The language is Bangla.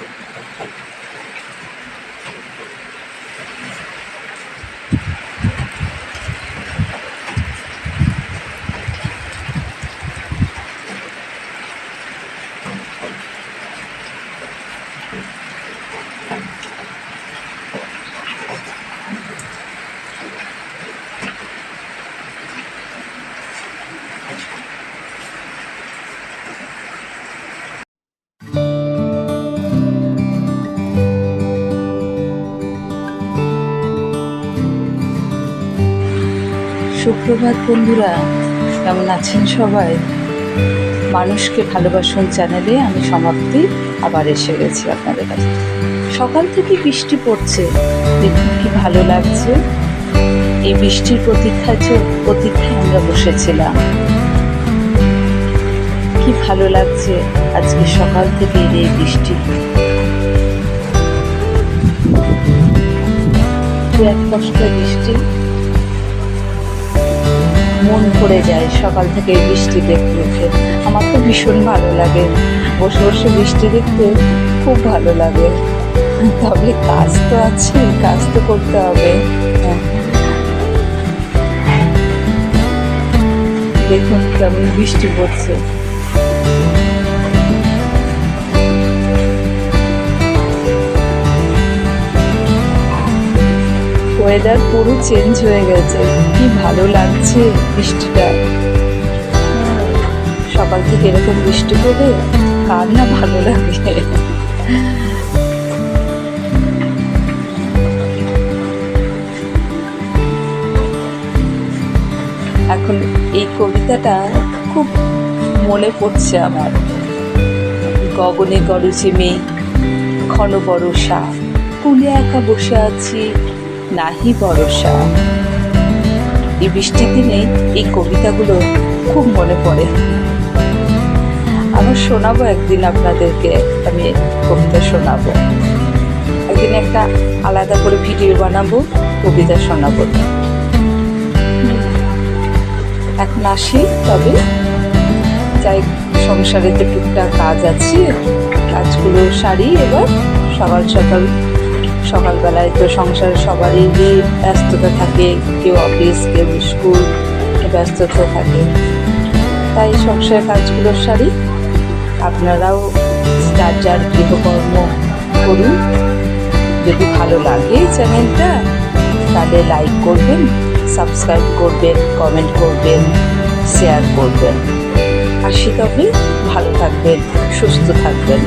Cristo. সুপ্রভাত বন্ধুরা, কেমন আছেন সবাই? মানুষকে ভালোবাসুন চ্যানেলে আমি সমাপ্তি, আবার এসে গেছি আপনাদের কাছে। সকাল থেকে বৃষ্টি পড়ছে, দেখুন কি ভালো লাগছে। এই বৃষ্টির প্রতীক্ষায় প্রতীক্ষায় আমরা বসেছিলাম। কি ভালো লাগছে আজকে সকাল থেকে এই বৃষ্টি। এক কষ্ট বৃষ্টি। মন ভরে যায় সকাল থেকে বৃষ্টি দেখতে দেখে আমার তো ভীষণ ভালো লাগে। বসে বসে বৃষ্টি দেখতে খুব ভালো লাগে। তবে কাজ তো আছে, কাজ তো করতে হবে। হ্যাঁ। দেখুন কেমন বৃষ্টি পড়ছে। ওয়েদার পুরো চেঞ্জ হয়ে গেছে। কি ভালো লাগছে বৃষ্টিটা। সকাল থেকে এরকম বৃষ্টি পড়ে কার না ভালো লাগে? এখন এই কবিতাটা খুব মনে পড়ছে আমার। গগনে গরজে মেঘ, ঘন বরষা কুলে একা বসে আছি নাহি ভরসা। এই বৃষ্টির দিনে এই কবিতাগুলো খুব মনে পড়ে। আমার শোনাবো একদিন আপনাদেরকে, আমি কবিতা শোনাবো। একদিন একটা আলাদা করে ভিডিও বানাবো, কবিতা শোনাবো। এখন আসি, তবে যাই সংসারে তো টুকটাক কাজ আছে, কাজগুলো সারি, এবার সকাল সকাল সকালবেলায় তো সংসার সবারই ব্যস্ততা থাকে, কেউ অফিস কেউ স্কুল ব্যস্ততা থাকে। তাই সংসারের কাজগুলো সারি। আপনারাও যার যার গৃহকর্ম করুন। যদি ভালো লাগে চ্যানেলটা, তাহলে লাইক করবেন সাবস্ক্রাইব করবেন কমেন্ট করবেন শেয়ার করবেন। আসি তবে, ভালো থাকবেন, সুস্থ থাকবেন।